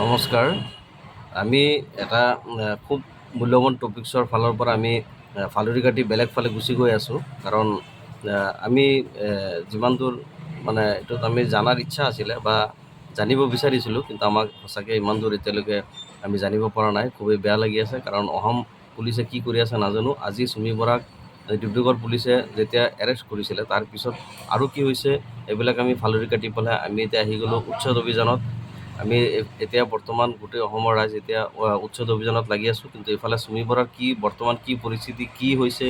নমস্কাৰ। আমি এটা খুব মূল্যৱান টপিকছৰ ফালৰ পৰা আমি ফালৰি কাটি বেলেগ ফালে গুচি গৈ আছোঁ। কাৰণ আমি যিমান দূৰ মানে এইটোত আমি জনাৰ ইচ্ছা আছিলে বা জানিব বিচাৰিছিলোঁ, কিন্তু আমাক সঁচাকৈ ইমান দূৰ এতিয়ালৈকে আমি জানিব পৰা নাই। খুবেই বেয়া লাগি আছে, কাৰণ অসম পুলিচে কি কৰি আছে নাজানো। আজি চুমি বৰাক ডিব্ৰুগড় পুলিচে যেতিয়া এৰেষ্ট কৰিছিলে, তাৰপিছত আৰু কি হৈছে, এইবিলাক আমি ফালৰি কাটি পেলাই আমি এতিয়া আহি গ'লোঁ উচ্ছেদ অভিযানত। আমি এতিয়া বৰ্তমান গোটেই অসমৰ ৰাইজ এতিয়া উচ্ছেদ অভিযানত লাগি আছোঁ, কিন্তু এইফালে চুমি বৰাৰ কি, বৰ্তমান কি পৰিস্থিতি, কি হৈছে,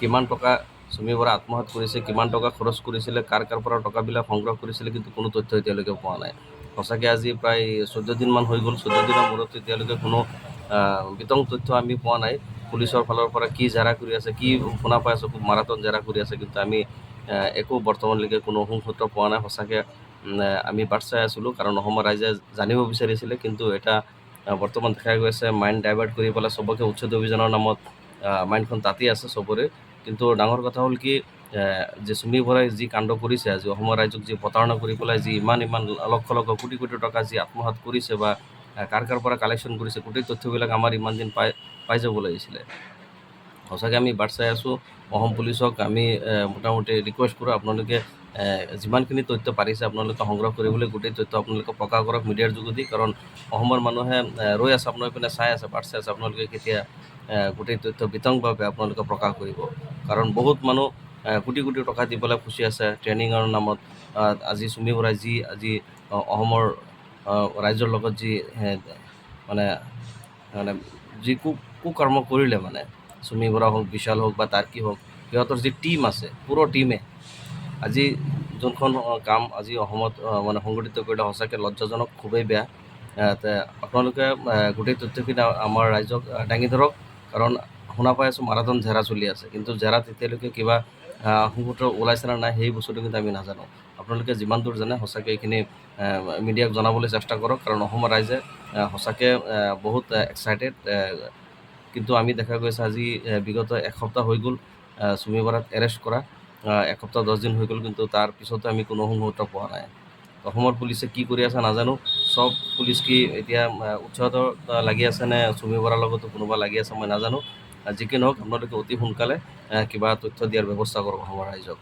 কিমান টকা চুমি বৰা আত্মসাৎ কৰিছে, কিমান টকা খৰচ কৰিছিলে, কাৰ কাৰ পৰা টকাবিলাক সংগ্ৰহ কৰিছিলে, কিন্তু কোনো তথ্য এতিয়ালৈকে পোৱা নাই। সঁচাকৈ আজি প্ৰায় চৈধ্য দিনমান হৈ গ'ল, চৈধ্য দিনৰ মূৰত এতিয়ালৈকে কোনো বিতং তথ্য আমি পোৱা নাই, পুলিচৰ ফালৰ পৰা কি জেৰা কৰি আছে, কি শুনা পাই আছোঁ, খুব মাৰাথন জেৰা কৰি আছে, কিন্তু আমি একো বৰ্তমানলৈকে কোনো সুসূত্ৰ পোৱা নাই। সঁচাকৈ আমি বাট চাই আছিলোঁ, কাৰণ অসমৰ ৰাইজে জানিব বিচাৰিছিলে, কিন্তু এটা বৰ্তমান দেখা গৈছে মাইণ্ড ডাইভাৰ্ট কৰি পেলাই চবকে উচ্ছেদ অভিযানৰ নামত মাইণ্ডখন তাতি আছে চবৰে। কিন্তু ডাঙৰ কথা হ'ল কি যে চুমি বৰাই যি কাণ্ড কৰিছে, আজি অসমৰ ৰাইজক যি প্ৰতাৰণা কৰি পেলাই যি ইমান ইমান লক্ষ লক্ষ কোটি কোটি টকা যি আত্মসাৎ কৰিছে বা কাৰ কাৰ পৰা কালেকশ্যন কৰিছে, গোটেই তথ্যবিলাক আমাৰ ইমান দিন পাই পাই যাব লাগিছিলে। সঁচাকৈ আমি বাট চাই আছোঁ, অসম পুলিচক আমি মোটামুটি ৰিকুৱেষ্ট কৰোঁ আপোনালোকে যিমানখিনি তথ্য পাৰিছে আপোনালোকে সংগ্ৰহ কৰিবলৈ, গোটেই তথ্য আপোনালোকে প্ৰকাশ কৰক মিডিয়াৰ যোগেদি, কাৰণ অসমৰ মানুহে ৰৈ আছে আপোনাৰ পিনে, চাই আছে, বাট চাই আছে আপোনালোকে কেতিয়া গোটেই তথ্য বিতংভাৱে আপোনালোকে প্ৰকাশ কৰিব। কাৰণ বহুত মানুহ কোটি কোটি টকা দি পেলাই ফুচি আছে ট্ৰেইনিঙৰ নামত। আজি চুমি বৰাই যি, আজি অসমৰ ৰাইজৰ লগত যি মানে মানে যি কু, কুকৰ্ম কৰিলে মানে চুমি বৰা হওক বিশাল হওক বা টাৰ্কি হওক সিহঁতৰ যি টীম আছে পুৰো টীমে আজি যোনখন কাম আজি অসমত মানে সংগঠিত কৰিলে সঁচাকৈ লজ্জাজনক খুবেই বেয়া। আপোনালোকে গোটেই তথ্যখিনি আমাৰ ৰাইজক দাঙি ধৰক কাৰণ শুনা পাই আছোঁ মাৰাথন জেৰা চলি আছে কিন্তু জেৰাত এতিয়ালৈকে কিবা আহ, ওলাইছে নে নাই সেই বস্তুটো কিন্তু আমি নাজানো। আপোনালোকে যিমান দূৰ জানে সঁচাকৈ এইখিনি মিডিয়াক জনাবলৈ চেষ্টা কৰক কাৰণ অসমৰ ৰাইজে সঁচাকৈ বহুত এক্সাইটেড কিন্তু আমি দেখা গৈছে আজি বিগত এসপ্তাহ হৈ গ'ল চুমি বৰাক এৰেষ্ট কৰা। এসপ্তাহ দহ দিন হৈ গ'ল কিন্তু তাৰ পিছতো আমি কোনো মুহূৰ্ত পোৱা নাই। অসমৰ পুলিচে কি কৰি আছে নাজানো। চব পুলিচ কি এতিয়া উৎসাহত লাগি আছে নে চুমি বৰাৰ লগতো কোনোবা লাগি আছে মই নাজানো। যি কি নহওক, আপোনালোকে অতি সোনকালে কিবা তথ্য দিয়াৰ ব্যৱস্থা কৰক অসমৰ ৰাইজক।